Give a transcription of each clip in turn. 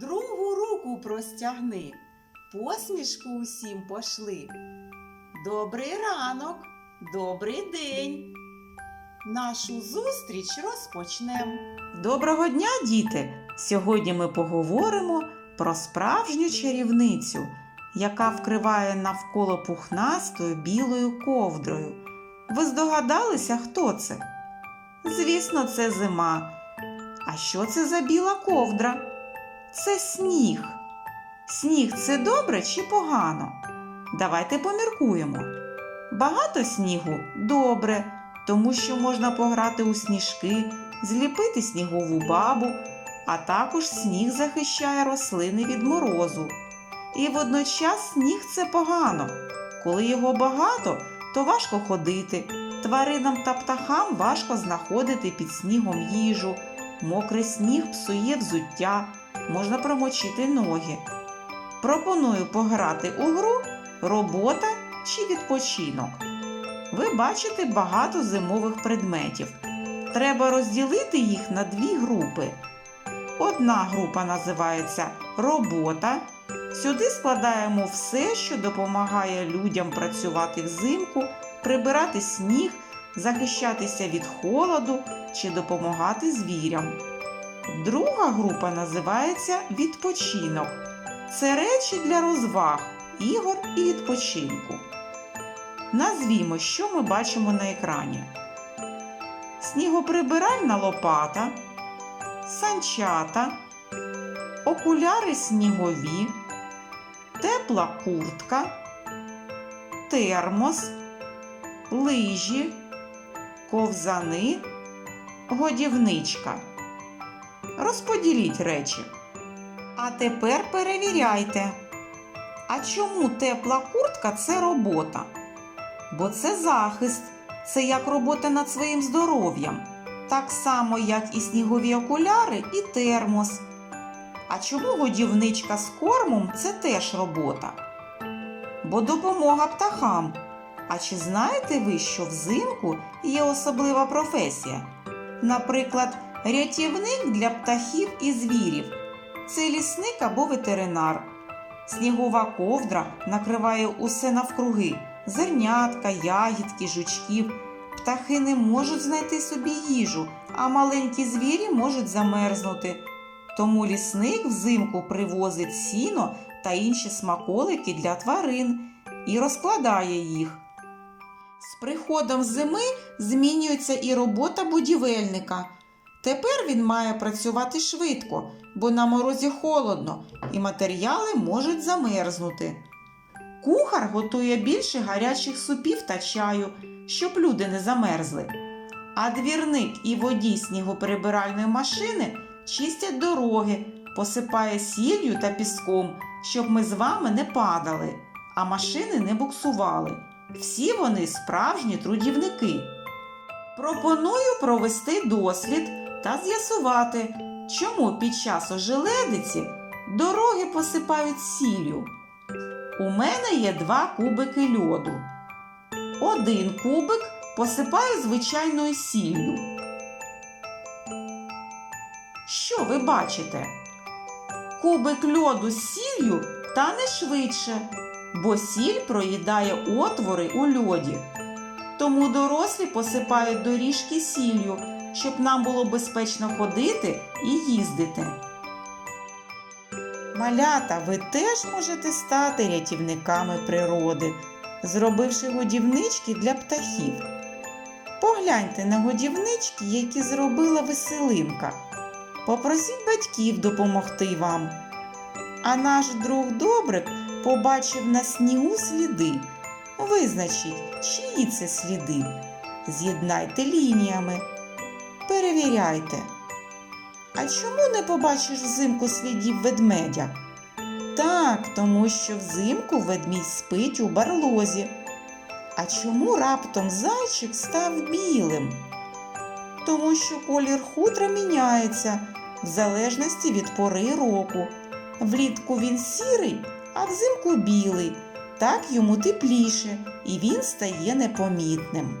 другу руку простягни, посмішку усім пошли. Добрий ранок, добрий день. Нашу зустріч розпочнем. Доброго дня, діти! Сьогодні ми поговоримо про справжню чарівницю, яка вкриває навколо пухнастою білою ковдрою. Ви здогадалися, хто це? Звісно, це зима. А що це за біла ковдра? Це сніг. Сніг це добре чи погано? Давайте поміркуємо. Багато снігу добре, тому що можна пограти у сніжки, зліпити снігову бабу, а також сніг захищає рослини від морозу. І водночас сніг це погано. Коли його багато, то важко ходити. Тваринам та птахам важко знаходити під снігом їжу. Мокрий сніг псує взуття, можна промочити ноги. Пропоную пограти у гру робота чи відпочинок. Ви бачите багато зимових предметів. Треба розділити їх на дві групи. Одна група називається робота. Сюди складаємо все, що допомагає людям працювати взимку, прибирати сніг, захищатися від холоду чи допомагати звірям. Друга група називається відпочинок. Це речі для розваг, ігор і відпочинку. Назвімо, що ми бачимо на екрані: снігоприбиральна лопата, санчата, окуляри снігові, тепла куртка, термос, лижі, ковзани, годівничка. Розподіліть речі. А тепер перевіряйте. А чому тепла куртка це робота? Бо це захист, це як робота над своїм здоров'ям, так само, як і снігові окуляри і термос. А чому годівничка з кормом це теж робота? Бо допомога птахам. А чи знаєте ви, що взимку є особлива професія? Наприклад, рятівник для птахів і звірів. Це лісник або ветеринар. Снігова ковдра накриває усе навкруги зернятка, ягідки, жучків. Птахи не можуть знайти собі їжу, а маленькі звірі можуть замерзнути. Тому лісник взимку привозить сіно та інші смаколики для тварин і розкладає їх. З приходом зими змінюється і робота будівельника. Тепер він має працювати швидко, бо на морозі холодно і матеріали можуть замерзнути. Кухар готує більше гарячих супів та чаю, щоб люди не замерзли. А двірник і водій снігоперебиральної машини чистять дороги, посипає сіллю та піском, щоб ми з вами не падали, а машини не буксували. Всі вони справжні трудівники. Пропоную провести дослід та з'ясувати, чому під час ожеледиці дороги посипають сіллю. У мене є два кубики льоду. Один кубик посипаю звичайною сіллю. Що ви бачите? Кубик льоду з сіллю тане швидше, бо сіль проїдає отвори у льоді. Тому дорослі посипають доріжки сіллю, щоб нам було безпечно ходити і їздити. Малята, ви теж можете стати рятівниками природи, зробивши годівнички для птахів. Погляньте на годівнички, які зробила веселинка. Попросіть батьків допомогти вам. А наш друг Добрик побачив на снігу сліди. Визначіть, чиї це сліди. З'єднайте лініями. Перевіряйте. А чому не побачиш взимку слідів ведмедя? Так, тому що взимку ведмідь спить у барлозі. А чому раптом зайчик став білим? Тому що колір хутра міняється в залежності від пори року. Влітку він сірий, а взимку білий. Так йому тепліше і він стає непомітним.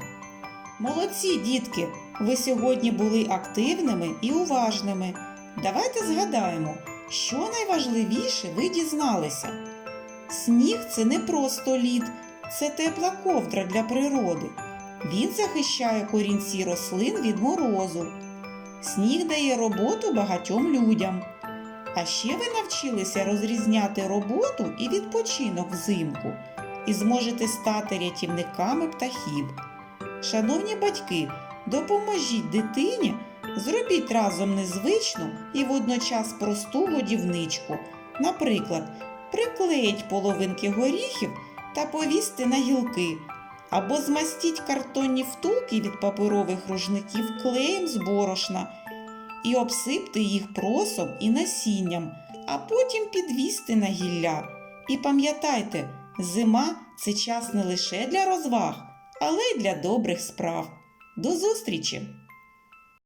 Молодці, дітки! Ви сьогодні були активними і уважними. Давайте згадаємо, Що найважливіше ви дізналися? Сніг це не просто лід, це тепла ковдра для природи. Він захищає корінці рослин від морозу. Сніг дає роботу багатьом людям. А ще ви навчилися розрізняти роботу і відпочинок взимку і зможете стати рятівниками птахів. Шановні батьки, допоможіть дитині, зробіть разом незвичну і водночас просту годівничку. Наприклад, приклеїть половинки горіхів та повісьте на гілки, або змастіть картонні втулки від паперових рушників клеєм з борошна і обсипте їх просом і насінням, а потім підвісти на гілля. І пам'ятайте, зима це час не лише для розваг, але й для добрих справ. До зустрічі!